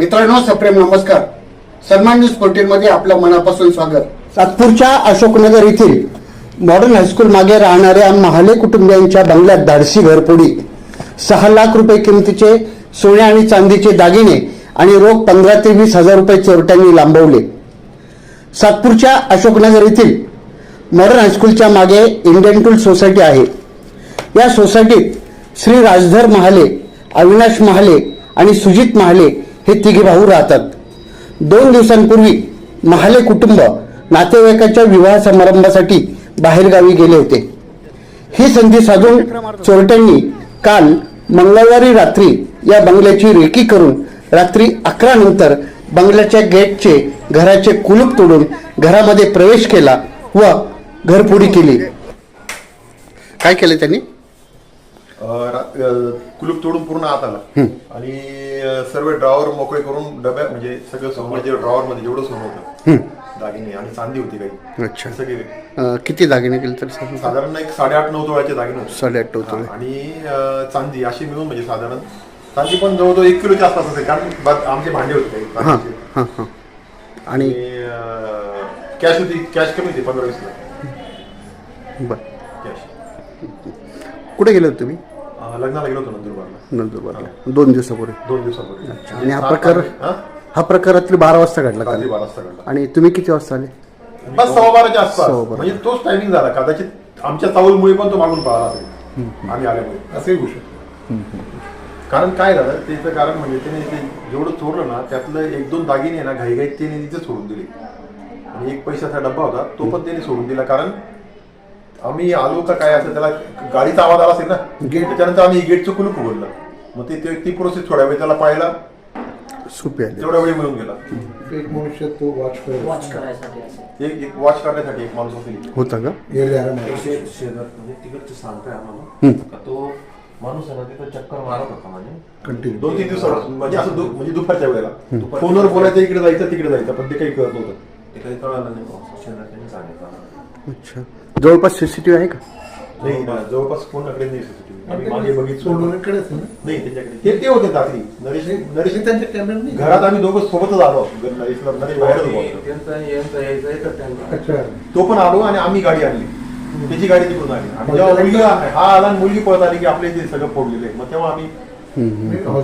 मित्रांनो सप्रेम नमस्कार. सन्मान न्यूज फोर्टीन मध्ये आपलं मनापासून स्वागत. सातपूरच्या अशोकनगर येथील मॉडर्न हायस्कूल मागे राहणाऱ्या महाले कुटुंबियांच्या बंगल्यात धाडसी घरपोडी सहा लाख रुपये किमतीचे सोने आणि चांदीचे दागिने आणि रोख पंधरा ते वीस हजार रुपये चोरट्यांनी लांबवले. सातपूरच्या अशोकनगर येथील मॉडर्न हायस्कूलच्या मागे इंडियन टूल सोसायटी आहे. या सोसायटीत श्री राजधर महाले अविनाश महाले आणि सुजित महाले हे तिघे भाऊ राहतात. दोन दिवसांपूर्वी महाले कुटुंब नातेवाईकाच्या विवाह समारंभासाठी बाहेरगावी गेले होते. ही संधी साधून चोरट्यांनी काल मंगळवारी रात्री या बंगल्याची रेकी करून रात्री अकरा नंतर बंगल्याच्या गेटचे घराचे कुलूप तोडून घरामध्ये प्रवेश केला व घरफोडी केली. काय केलं त्यांनी? कुलूप तोडून पूर्ण आत आला. आणि सर्व ड्रॉवर मोकळे करून डब्या म्हणजे सगळं सोनं म्हणजे ड्रॉवर मध्ये जेवढं सोनं होतं दागिने आणि चांदी होती काही. अच्छा. सगळे. किती दागिने केले तर. साधारण एक साडेआठ नऊ तोळ्याचे दागिने होते. साडेआठ हा, तोळे. आणि चांदी अशी मिळून म्हणजे साधारण चांदी पण जवळजवळ एक किलोच्या आसपास असेल कारण आमचे भांडे होते काही हां. हां हां. आणि? कॅश होती कॅश कमी होती पंधरा वीस लाख. बर. कॅश. कुठे गेले होते तुम्ही? लग्नाला गेलो होतो नंदुरबारला. नंदुरबारला. दोन दिवसापूर्वी. दोन दिवसापूर्वी. आणि हा सात प्रकार तारीख- हा? हा प्रकार रात्री बारा वाजता घडला रात्री काल बारा वाजता घडला. आणि तुम्ही किती वाजता आले? बस सव्वा बाराच्या आसपास. बारा. म्हणजे तोच टायमिंग झाला. कदाचित आमच्या चाऊलमुळे पण तो मागून पळाला असेल. आम्ही आल्यामुळे. असंही होऊ शकतो. कारण काय झालं त्याचं कारण म्हणजे त्याने ते जेवढं चोरलं ना त्यातलं एक दोन दागिने ना घाईघाईत त्याने तिथे सोडून दिले. आणि एक पैशाचा डब्बा होता तो पण त्याने सोडून दिला. कारण आम्ही आलो का काय असं त्याला गाडीचा आवाज आला असेल ना? गेट त्याच्यानंतर आम्ही गेटचं कुलूप उघडलं मग ते ते- ती प्रोसेस थोड्या वेळ त्याला पाहायला सुपे आले. तेवढ्या वेळ मिळून गेला. एक मनुष्य तो वॉच करत वॉच करायसाठी असेल. एक एक वॉच करण्यासाठी एक माणूस असेल. होता का? एरियाला माहिती. शे- शेजार म्हणजे तिकडचे सांगताय आम्हाला. का तो माणूस आहे ना तिथं चक्कर मारत होता म्हणजे कंटिन्यू दोन तीन दिवसापासून म्हणजे असं दु- म्हणजे दुपारच्या वेळेला. फोनवर बोलायचं इकडे जायचं तिकडे जायचं पण ते काही कळत नव्हतं. ते काही कळालं नाही. शेजारच्याने सांगितलं. अच्छा. जवळपास सीसीटीव्ही आहे का नाही ना, जवळपास कोणाकडे नाही CCTV. आम्ही मागे बघितलं सोडवण्याकडेच ना नाही त्यांच्याकडे ते ते होते रात्री नरेश नरेश हे त्यांच्या कॅमेरा नाही घरात आम्ही दोघं सोबतच आलो नरेशला नरेश बाहेरच होता. त्यांचा अच्छा तो पण आलो आणि आम्ही गाडी आणली त्याची गाडी तिकडून आली आणि जेव्हा मुलगी हा आला आणि मुलगी पळत आली की आपले ते सगळं फोडलेलं आहे मग तेव्हा आम्ही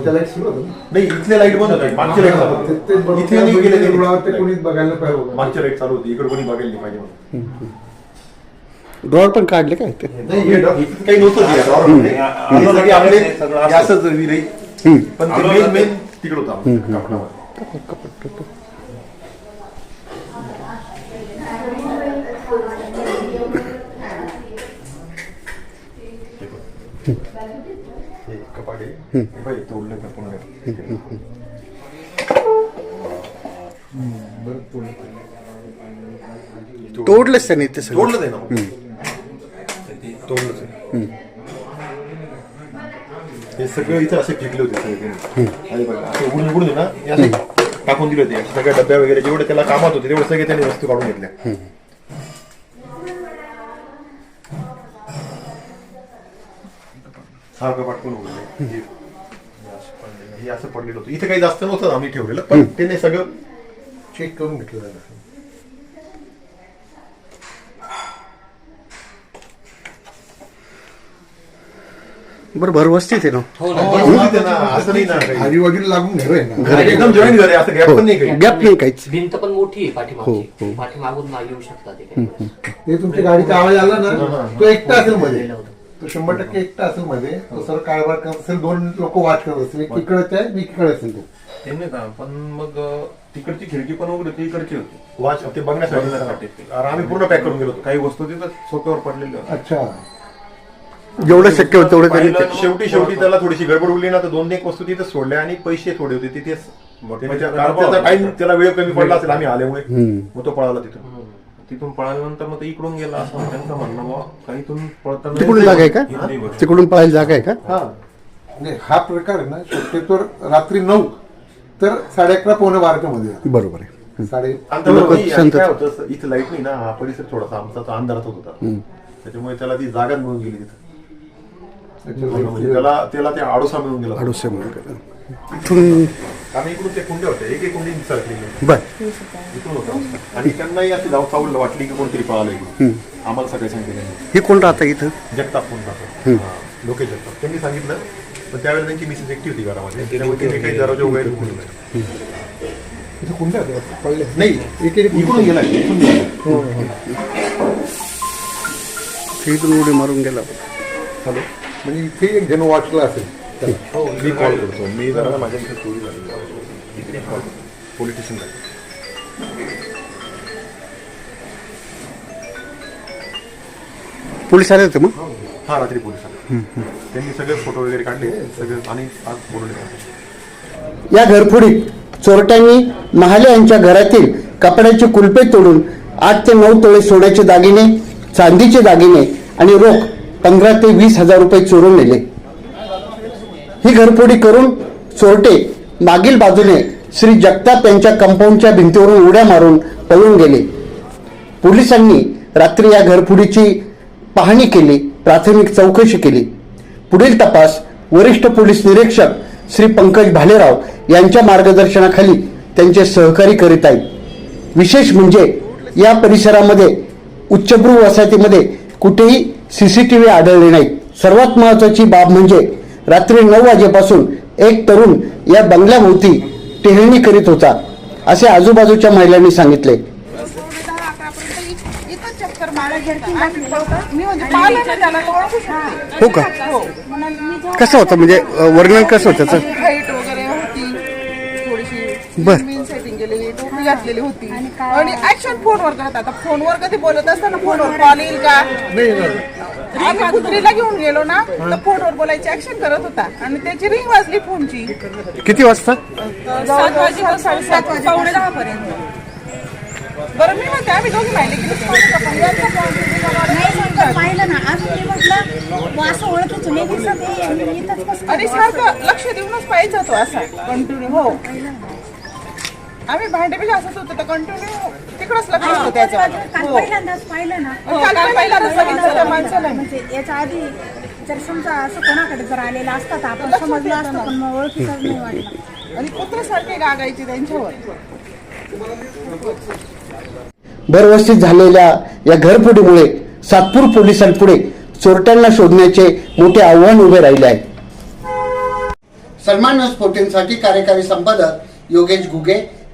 लाइट सुरू होतं ना. नाही इथले लाइट बंद होते मागचे लाइट चालू ते- ते होते बरोबर इथे नाही गेले ते रुळावर ते कोणीच बघायला पाहिजे होतं. मागच्या लाइट चालू होती इकडे कोणी बघायला नाही पाहिजे म्हणून. ड्रॉवर पण काढले काय ते? नाही हे ड- इथं काही नव्हतं ते आपले. पण ते मेन मेन तिकडे होता कपडावर हे कपाट आहे. हे पाह्य, तोडलं का पूर्ण. बरं, थोडं. तोडलेच त्यांनी ते सगळं. तोडलंच आहे ना. तोडलंच आहे. हे सगळं इथं असे फेकले होते सगळे. आणि बघा, असे उघडून उघडून आहे ना हे असे टाकून दिले होते. सगळ्या डब्या वगैरे जेवढे त्याला कामात होते तेवढे सगळे त्याने वस्तू काढून घेतल्या. पण उघडले हे हे असं पडलेलं होतं. इथे काही जास्त नव्हतं आम्ही ठेवलेलं पण त्याने सगळं चेक करून घेतलं बरं भरवस्तीत आहे ना? हो ना. ना, असं नाही ना काही. आजूबाजूला लागून घर आहे ना. घर एकदम जॉईन घर आहे असं गॅप पण नाही काही. गॅप नाही काहीच. भिंत पण मोठी आहे हो, पाठीमागची. हो. पाठीमागून ना येऊ शकता ते काही ते तुमच्या गाडीचा आवाज आला ना तो एकटा असेल मध्ये. तो शंभर टक्के एकटा असेल मध्ये. तो सर कारभार करत असेल दोन लोक वाच करत असतील एक इकडचे आहे मी इकडे असेल तो. त्यांनी का पण मग अं, तिकडची खिडकी पण उघडी होती इकडची होती. वाच ते बघण्यासाठी. आम्ही पूर्ण पॅक करून गेलो होतो. काही वस्तू तिथं सोप्यावर पडलेल्या होत्या. अच्छा. जेवढं शक्य होतं तेवढं त्यांनी पाहिलं. शेवटी शेवटी त्याला थोडीशी गडबड उरली ना तर दोन एक वस्तू तिथे सोडल्या आणि पैसे थोडे होते. तिथेच मग कारण त्याचा होता. टाइम त्याला वेळ कमी पडला असेल आम्ही आल्यामुळे. मग तो पळाला तिथून. तिथून पळाल्यानंतर मग ते इकडून गेला असं त्यांचं म्हणणं बा काही इथून पळताना तिकडून जागा आहे का. तिकडून पळायला जागा आहे का? हा. म्हणजे हा प्रकार आहे ना शक्यतो रात्री नऊ तर साडे अकरा पावणे बाराच्या मध्ये. बरोबर आहे. साडे आणि त्यामुळे लोकं नाही, शांत- आणि काय होतं. इथं लाइट नाही ना हा परिसर थोडासा आमचा तो अंधारात होता. त्याच्यामुळे त्याला ती जागा मिळून गेली तिथं. म्हणजे त्याला त्याला ते आडोसा मिळून गेला. अडुसे म्हणून इथून कारण इकडून ते कुंडे होते एक एक कुंडी. बर. इकडून होतं. आणि त्यांनाही अशी जाऊ चावल वाटली की कोणतरी पळालं इकडून आम्हाला सगळे सांगितलं त्यांनी. हे कोण राहतं इथं? जगताप म्हणून राहतो? लोकेश जगताप. त्यांनी सांगितलं पण त्यावेळेला त्यांची मिसेस एकटी होती घरामध्ये. त्यांनी काही दरवाजे वगैरे. इथे कुंड्या होत्या नाही एक एक इकडून गेला इकडून गेला. इथून उडी मारून गेला. हॅलो. म्हणजे इथे एक जण वाचला असेल. हो मी कॉल करतो. मी जरा माझ्या इथे चोरी झाली. इकडे कॉल पोलीस स्टेशनला पोलीस आले होते मग? हा. रात्री पोलीस आले. त्यांनी सगळे फोटो वगैरे काढले. सगळे आणि आज बोलवले या घरफोडीत चोरट्यांनी महाले यांच्या घरातील कपड्याचे कुलपे तोडून आठ ते नऊ तोळे सोन्याचे दागिने चांदीचे दागिने आणि रोख पंधरा ते वीस हजार रुपये चोरून नेले. ही घरफोडी करून चोरटे मागील बाजूने श्री जगताप यांच्या कंपाऊंडच्या भिंतीवरून उड्या मारून पळून गेले. पोलिसांनी रात्री या घरफोडीची पाहणी केली प्राथमिक चौकशी केली. पुढील तपास वरिष्ठ पोलीस निरीक्षक श्री पंकज भालेराव यांच्या मार्गदर्शनाखाली त्यांचे सहकारी करीत आहेत. विशेष म्हणजे या परिसरामध्ये उच्चभ्रू वसाहतीमध्ये कुठेही सीसीटीव्ही आढळले नाहीत सर्वात महत्वाची बाब म्हणजे रात्री नऊ वाजेपासून एक तरुण या बंगल्याभोवती टेहळणी करीत होता असे आजूबाजूच्या महिलांनी सांगितले. म्हणजे हो का? हो कसं होतं? म्हणजे वर्णन कसं होतं बर. घातलेली होती आणि ऍक्शन फोनवर करत आता फोनवर कधी बोलत असताना फोनवर कॉल येईल का? आम्ही कुत्रीला घेऊन गेलो ना तर फोनवर बोलायची ऍक्शन करत होता. आणि त्याची रिंग वाजली फोनची. किती वाजता? सात वाजेपासून साडेसात वाजे पावणे दहा पर्यंत बरं मी म्हणते आम्ही दोघी माहिती पाहिलं ना. अजून मी म्हटलं असं ओळखीचं नाही दिसत आहे. आणि इथंच कसं आणि सारखं लक्ष देऊनच पाहिजे तो असा. कंटिन्यू हो. आम्ही भांडे बी घासत होतो तर कंटिन्यू तिकडच लक्ष होतं काल हो. पहिल्यांदाच पाहिलं ना. हो, काल पहिल्यांदाच बघितलं त्या माणसाला. म्हणजे याच्या आधी जर समजा असं कोणाकडे जर आलेला असता तर आपण समजलं असतं पण मग ओळखीचाच नाही वाटलं. आणि कुत्र्यासारखे गागायचे त्यांच्यावर. झालेल्या या घरफोडीमुळे सातपूर पोलिसांपुढे चोरट्यांना शोधण्याचे मोठे आव्हान उभे राहिले आहे. सलमान न्यूज फोर्टीनसाठी कार्यकारी संपादक योगेश घुगे